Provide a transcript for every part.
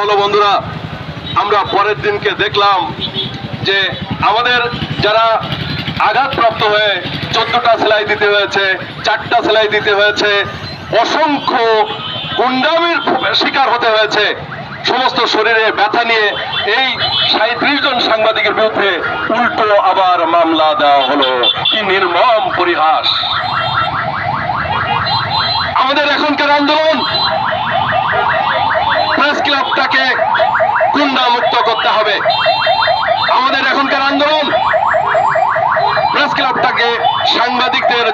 হলো বন্ধুরা, আমরা পরের দিনকে দেখলাম যে আমাদের যারা আঘাতপ্রাপ্ত হয়ে চোদ্দটা সেলাই দিতে হয়েছে, চারটা সেলাই দিতে হয়েছে, অসংখ্য গুন্ডামির শিকার হতে হয়েছে, সমস্ত শরীরে ব্যথা নিয়ে এই সাঁত্রিশ জন সাংবাদিকের বিরুদ্ধে উল্টো আবার মামলা দেওয়া হলো। কি নির্মম পরিহাস। আমাদের এখনকার আন্দোলন প্রেস ক্লাবটাকে গুন্ডা মুক্ত করতে হবে আমাদের এখনকার আন্দোলন প্রেস ক্লাবটাকে সাংবাদিকদের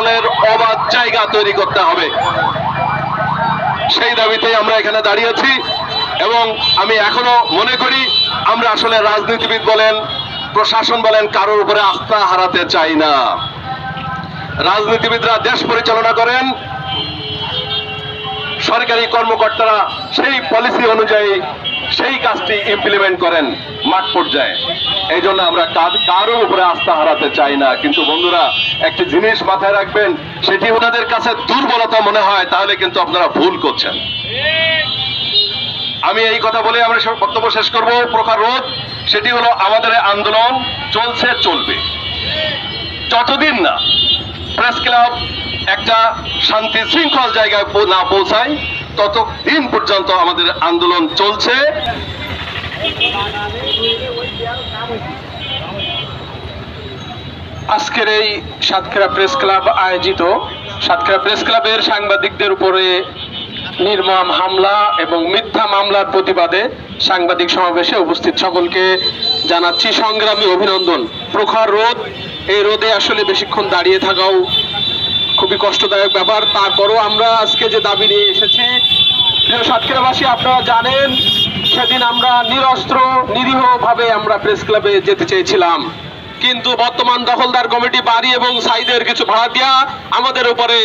চলাচলের অবাধ জায়গা তৈরি করতে হবে। সেই দাবিতে আমরা এখানে দাঁড়িয়েছি এবং আমি এখনও মনে করি আমরা আসলে রাজনীতিবিদ বলেন, প্রশাসন বলেন, কারোর উপরে আস্থা হারাতে চাই না। রাজনীতিবিদরা দেশ পরিচালনা করেন, সরকারি কর্মকর্তারা সেই পলিসি অনুযায়ী সেই কাজটি ইমপ্লিমেন্ট করেন মাঠ পর্যায়ে। এই জন্য আমরা কার- উপরে আস্থা হারাতে চাই না। কিন্তু বন্ধুরা, একটি জিনিস মাথায় রাখবেন, সেটি ওনাদের কাছে দুর্বলতা মনে হয়, তাহলে কিন্তু আপনারা ভুল করছেন। আমি এই কথা বলে আমরা বক্তব্য শেষ করব। প্রকার রোধ, সেটি হলো আমাদের আন্দোলন চলছে, চলবে। যতদিন না প্রেস ক্লাব একটা শান্তি শৃঙ্খল জায়গায় না পৌঁছায় ততদিন পর্যন্ত আমাদের আন্দোলন চলছে। আজকের এই সাতক্ষীরা প্রেস ক্লাব আয়োজিত, সাতক্ষীরা প্রেস ক্লাবের সাংবাদিকদের উপরে নির্মম হামলা এবং মিথ্যা মামলার প্রতিবাদে সাংবাদিক সমাবেশে উপস্থিত সকলকে জানাচ্ছি সংগ্রামী অভিনন্দন। প্রখর রোদ, এই রোদে আসলে বেশিক্ষণ দাঁড়িয়ে থাকাও খুবই কষ্টদায়ক ব্যাপার। তারপরও আমরা আজকে যে দাবি নিয়ে এসেছি সাতক্ষীরাবাসী, আপনারা জানেন, সেদিন আমরা নিরস্ত্র, নিরীহভাবে আমরা প্রেস ক্লাবে যেতে চেয়েছিলাম। কিন্তু বর্তমান দখলদার কমিটি বাড়ি এবং সাইদের কিছু ভাড়া দিয়া আমাদের উপরে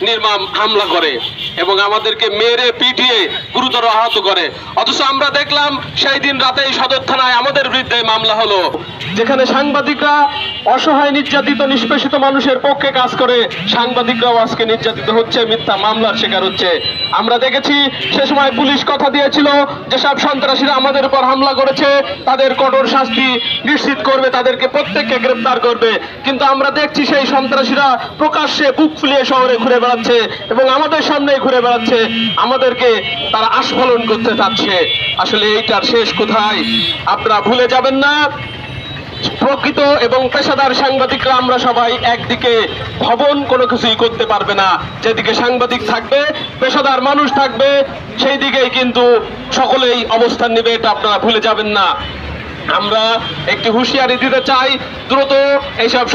নির্মম হামলা করে এবং আমাদেরকে মেরে, পিটিয়ে গুরুতর আহত করে। অথচ আমরা দেখলাম সেই দিন রাতেই সদর থানায় আমাদের বিরুদ্ধে মামলা হলো। যেখানে সাংবাদিকরা অসহায়, নির্যাতিত, নিষ্পেষিত মানুষের পক্ষে কাজ করে। সাংবাদিকরাও আজকে নির্যাতিত হচ্ছে, মিথ্যা মামলার শিকার হচ্ছে। আমরা দেখেছি, সে সময় পুলিশ কথা দিয়েছিল যেসব সন্ত্রাসীরা আমাদের উপর হামলা করেছে, তাদের কঠোর শাস্তি নিশ্চিত করবে, তাদেরকে প্রত্যেককে গ্রেপ্তার করবে। কিন্তু আমরা দেখছি সেই সন্ত্রাসীরা প্রকাশ্যে বুক ফুলিয়ে শহরে ঘুরে বেড়াচ্ছে এবং আমাদের সামনে ঘুরে বেড়াচ্ছে। আমাদেরকে তারা আস্ফলন করতে চাচ্ছে। আসলে এইটার শেষ কোথায়? আপনারা ভুলে যাবেন না। প্রকৃত এবং পেশাদার সাংবাদিকরা আমরা সবাই একদিকে, ভবন কোনো কিছুই করতে পারবে না। যেদিকে সাংবাদিক থাকবে, পেশাদার মানুষ থাকবে, সেই দিকেই কিন্তু সকলেই অবস্থান নেবে, এটা আপনারা ভুলে যাবেন না। আমরা একটি হুঁশিয়ারি দিতে চাই, দ্রুত এইসব